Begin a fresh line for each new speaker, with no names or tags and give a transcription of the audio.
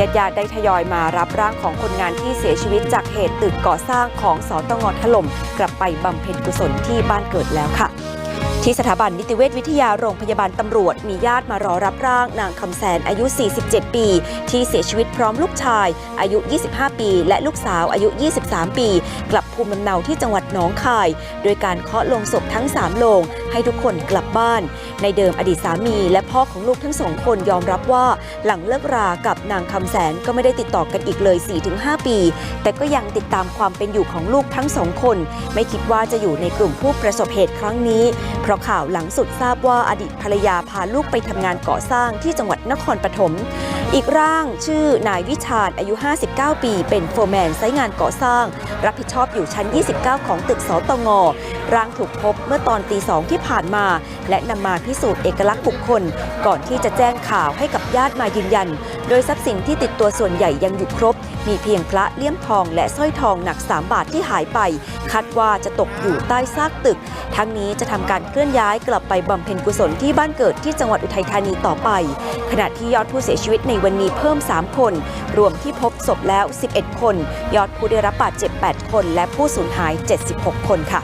ญาติญาติได้ทยอยมารับร่างของคนงานที่เสียชีวิตจากเหตุตึกก่อสร้างของสตงถล่ม กลับไปบำเพ็ญกุศลที่บ้านเกิดแล้วค่ะ ที่สถาบันนิติเวชวิทยาโรงพยาบาลตำรวจ มีญาติมารอรับร่างนางคำแสนอายุ 47 ปี ที่เสียชีวิตพร้อมลูกชาย อายุ 25 ปี และลูกสาวอายุ 23 ปี กลับภูมิลำเนาที่จังหวัดหนองคาย โดยการเคาะลงศพทั้ง 3 โลง ให้ทุกคนกลับบ้าน ในเดิมอดีตสามี และพ่อของลูกทั้งสองคนยอมรับว่า หลังเลิกรากับนางคำแสนก็ไม่ได้ติดต่อกันอีกเลย 4-5 ปี แต่ก็ยังติดตามความเป็นอยู่ของลูกทั้งสองคน ไม่คิดว่าจะอยู่ในกลุ่มผู้ประสบเหตุครั้งนี้เพราะข่าวหลังสุดทราบว่าอดีตภรรยาพาลูกไปทำงานก่อสร้างที่จังหวัดนครปฐม อีกร่างชื่อนายวิชาญอายุ 59 ปี เป็นโฟร์แมนไซต์งานก่อสร้าง รับผิดชอบอยู่ชั้น 29 ของตึกสตงร่างถูกพบเมื่อตอนตีสองที่ผ่านมา และนำมาพิสูจน์เอกลักษณ์บุคคล ก่อนที่จะแจ้งข่าวให้กับญาติมายืนยัน โดยทรัพย์สินที่ติดตัวส่วนใหญ่ยังอยู่ครบ มีเพียงพระเลี่ยมทองและสร้อยทองหนัก 3 บาทที่หายไป คาดว่าจะตกอยู่ใต้ซากตึก ทั้งนี้จะทำการเคลื่อนย้ายกลับไปบำเพ็ญกุศลที่บ้านเกิดที่จังหวัดอุทัยธานีต่อไป ขณะที่ยอดผู้เสียชีวิตในวันนี้เพิ่ม 3 คน รวมที่พบศพแล้ว 11 คน ยอดผู้ได้รับบาดเจ็บ 8 คน และผู้สูญหาย 76 คนค่ะ